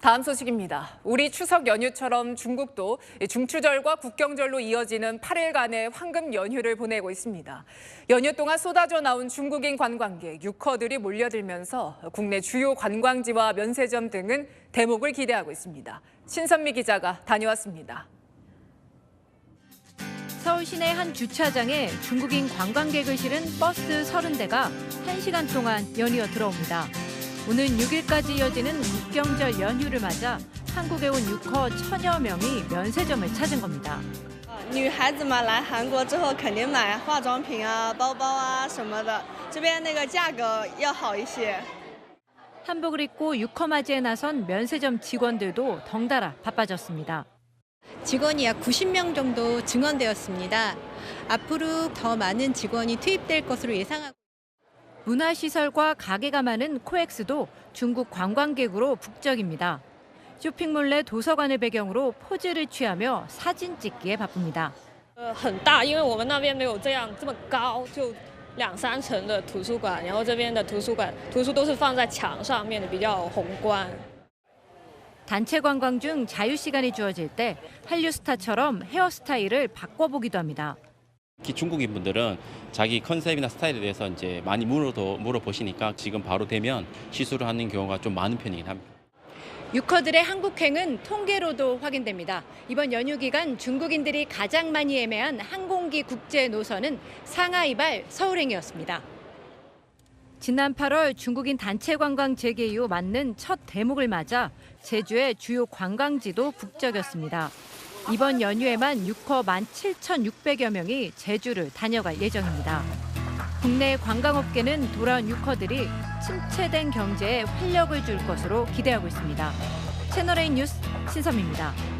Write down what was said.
다음 소식입니다. 우리 추석 연휴처럼 중국도 중추절과 국경절로 이어지는 8일간의 황금 연휴를 보내고 있습니다. 연휴 동안 쏟아져 나온 중국인 관광객, 유커들이 몰려들면서 국내 주요 관광지와 면세점 등은 대목을 기대하고 있습니다. 신선미 기자가 다녀왔습니다. 서울 시내 한 주차장에 중국인 관광객을 실은 버스 30대가 1시간 동안 연이어 들어옵니다. 오는 6일까지 이어지는 국경절 연휴를 맞아 한국에 온 유커 천여 명이 면세점을 찾은 겁니다. 女孩子嘛，来韩国之后肯定买化妆品啊、包包啊什么的，这边那个价格要好一些。 한복을 입고 유커 맞이에 나선 면세점 직원들도 덩달아 바빠졌습니다. 직원이 약 90명 정도 증원되었습니다. 앞으로 더 많은 직원이 투입될 것으로 예상하고 문화시설과 가게가 많은 코엑스도 중국 관광객으로 북적입니다. 쇼핑몰 내 도서관을 배경으로 포즈를 취하며 사진 찍기에 바쁩니다. 呃，很大，因为我们那边没有这样这么高，就两三层的图书馆，然后这边的图书馆图书都是放在墙上面的，比较宏观。 단체 관광 중 자유 시간이 주어질 때 한류 스타처럼 헤어스타일을 바꿔보기도 합니다. 특히 중국인 분들은 자기 컨셉이나 스타일에 대해서 이제 많이 물어 물어보시니까 지금 바로 되면 시술을 하는 경우가 좀 많은 편이긴 합니다. 유커들의 한국행은 통계로도 확인됩니다. 이번 연휴 기간 중국인들이 가장 많이 예매한 항공기 국제 노선은 상하이발 서울행이었습니다. 지난 8월 중국인 단체 관광 재개 이후 맞는 첫 대목을 맞아 제주의 주요 관광지도 북적였습니다. 이번 연휴에만 유커 17,600여 명이 제주를 다녀갈 예정입니다. 국내 관광업계는 돌아온 유커들이 침체된 경제에 활력을 줄 것으로 기대하고 있습니다. 채널A 뉴스 신섬입니다.